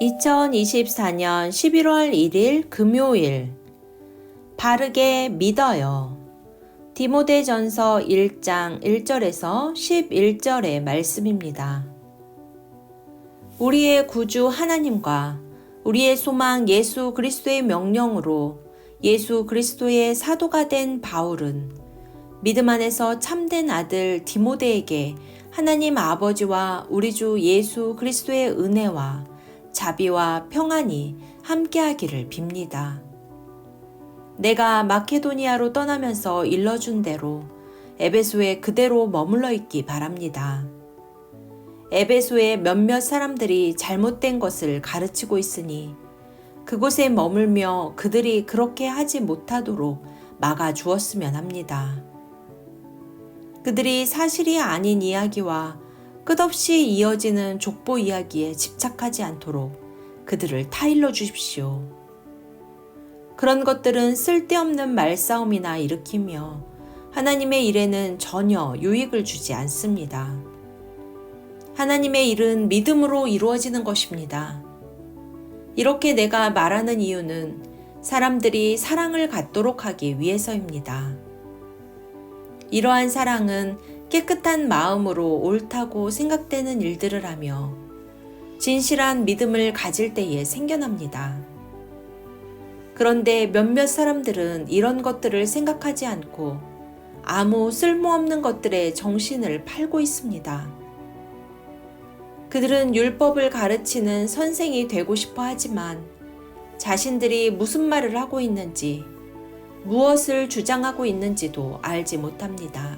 2024년 11월 1일 금요일 바르게 믿어요. 디모데전서 1장 1절에서 11절의 말씀입니다. 우리의 구주 하나님과 우리의 소망 예수 그리스도의 명령으로 예수 그리스도의 사도가 된 바울은 믿음 안에서 참된 아들 디모데에게 하나님 아버지와 우리 주 예수 그리스도의 은혜와 자비와 평안이 함께하기를 빕니다. 내가 마케도니아로 떠나면서 일러준 대로 에베소에 그대로 머물러 있기 바랍니다. 에베소의 몇몇 사람들이 잘못된 것을 가르치고 있으니 그곳에 머물며 그들이 그렇게 하지 못하도록 막아 주었으면 합니다. 그들이 사실이 아닌 이야기와 끝없이 이어지는 족보 이야기에 집착하지 않도록 그들을 타일러 주십시오. 그런 것들은 쓸데없는 말싸움이나 일으키며 하나님의 일에는 전혀 유익을 주지 않습니다. 하나님의 일은 믿음으로 이루어지는 것입니다. 이렇게 내가 말하는 이유는 사람들이 사랑을 갖도록 하기 위해서입니다. 이러한 사랑은 깨끗한 마음으로 옳다고 생각되는 일들을 하며 진실한 믿음을 가질 때에 생겨납니다. 그런데 몇몇 사람들은 이런 것들을 생각하지 않고 아무 쓸모없는 것들에 정신을 팔고 있습니다. 그들은 율법을 가르치는 선생이 되고 싶어 하지만 자신들이 무슨 말을 하고 있는지, 무엇을 주장하고 있는지도 알지 못합니다.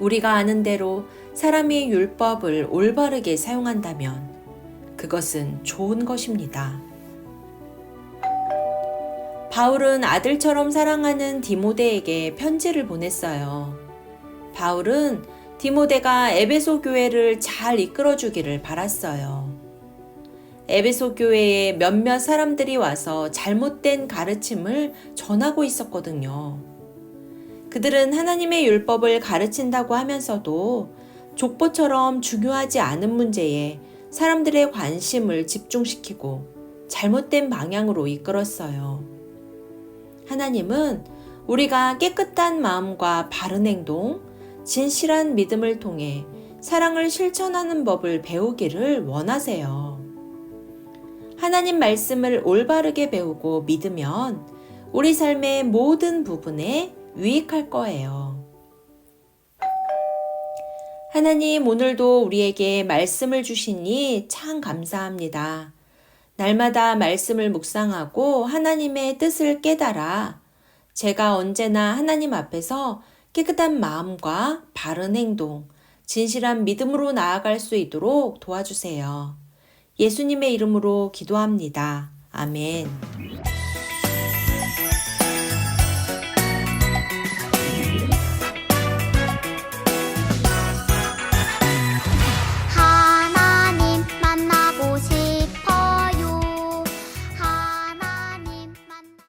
우리가 아는 대로 사람이 율법을 올바르게 사용한다면 그것은 좋은 것입니다. 바울은 아들처럼 사랑하는 디모데에게 편지를 보냈어요. 바울은 디모데가 에베소 교회를 잘 이끌어 주기를 바랐어요. 에베소 교회에 몇몇 사람들이 와서 잘못된 가르침을 전하고 있었거든요. 그들은 하나님의 율법을 가르친다고 하면서도 족보처럼 중요하지 않은 문제에 사람들의 관심을 집중시키고 잘못된 방향으로 이끌었어요. 하나님은 우리가 깨끗한 마음과 바른 행동, 진실한 믿음을 통해 사랑을 실천하는 법을 배우기를 원하세요. 하나님 말씀을 올바르게 배우고 믿으면 우리 삶의 모든 부분에 유익할 거예요. 하나님 오늘도 우리에게 말씀을 주시니 참 감사합니다. 날마다 말씀을 묵상하고 하나님의 뜻을 깨달아 제가 언제나 하나님 앞에서 깨끗한 마음과 바른 행동, 진실한 믿음으로 나아갈 수 있도록 도와주세요. 예수님의 이름으로 기도합니다. 아멘.